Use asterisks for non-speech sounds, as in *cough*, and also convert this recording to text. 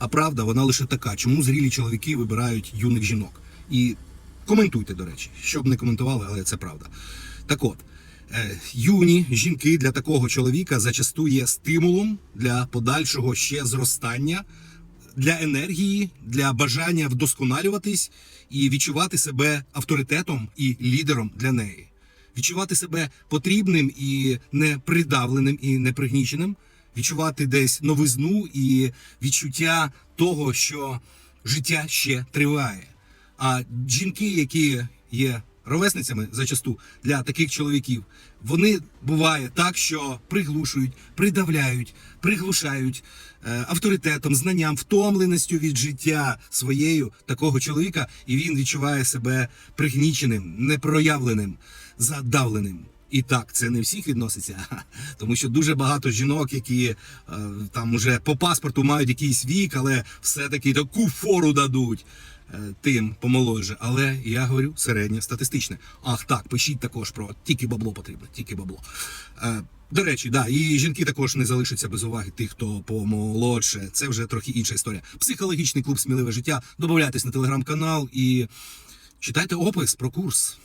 А правда, вона лише така. Чому зрілі чоловіки вибирають юних жінок? І коментуйте, до речі, щоб не коментували, але це правда. Так от, е, юні жінки для такого чоловіка зачасту є стимулом для подальшого ще зростання, для енергії, для бажання вдосконалюватись і відчувати себе авторитетом і лідером для неї. Відчувати себе потрібним і не придавленим і не пригніченим, відчувати десь новизну і відчуття того, що життя ще триває. А жінки, які є ровесницями зачасту для таких чоловіків, вони буває так, що приглушують, придавляють, приглушають е, авторитетом, знанням, втомленістю від життя своєю такого чоловіка, і він відчуває себе пригніченим, непроявленим, задавленим. І так, це не всіх відноситься, *laughs* тому що дуже багато жінок, які е, там уже по паспорту мають якийсь вік, але все-таки таку фору дадуть е, тим помолодше. Але я говорю середнє статистичне. Ах так, пишіть також про тільки бабло потрібно, тільки бабло. Е, до речі, да, і жінки також не залишаться без уваги тих, хто помолодше. Це вже трохи інша історія. Психологічний клуб Сміливе життя. Добавляйтесь на телеграм-канал і читайте опис про курс.